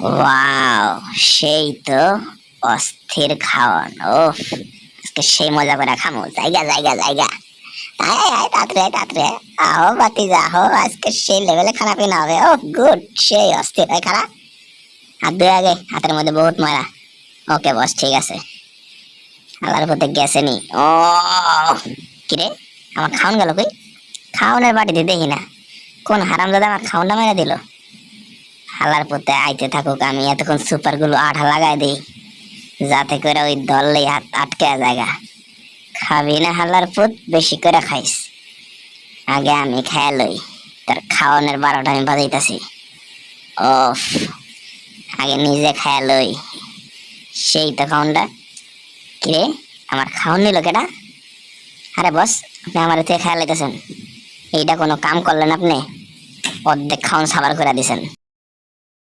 Wow, সেই তো অস্থির খাওয়ান আজকে সেই মজা করে খামো, জায়গা জায়গা জায়গা। আয় আয় তাড়াতাড়ি আয়, তাড়াতাড়ি। আহো, বাতি আহো আজকে সেই লেভেলে খানা পিনা হবে ও গুড, সেই অস্থির হয় খারা হাত ধুয়ে আগে, হাতের মধ্যে বহুত ময়লা। ওকে বস ঠিক আছে। আল্লাহর পথে গেছে নি। ও কিরে আমার খাওন গেল কই? খাওনের বাটিতে দেখি না। কোন হারাম দাদা আমার খাওনটা মেরে দিল? হালার পথে আইতে থাকুক, আমি এতক্ষণ সুপারগুলো আঠা লাগাই দিই, যাতে করে ওই দললেই হাত আটকে জায়গা। খাবি না হালার পুত, বেশি করে খাইস। আগে আমি খেয়ে লই, তার খাওয়ানোর বারোটা আমি বাজাইতেছি। ওফ, আগে নিজে খেয়ে লই। সেই তো খাওনটা কিরে আমার খাওন নিল কেটা আরে বস, আপনি আমার থেকে খেয়াল লাইতেছেন। এইটা কোনো কাম করলেন আপনি? অর্ধেক খাওন সাবার করে দিছেন।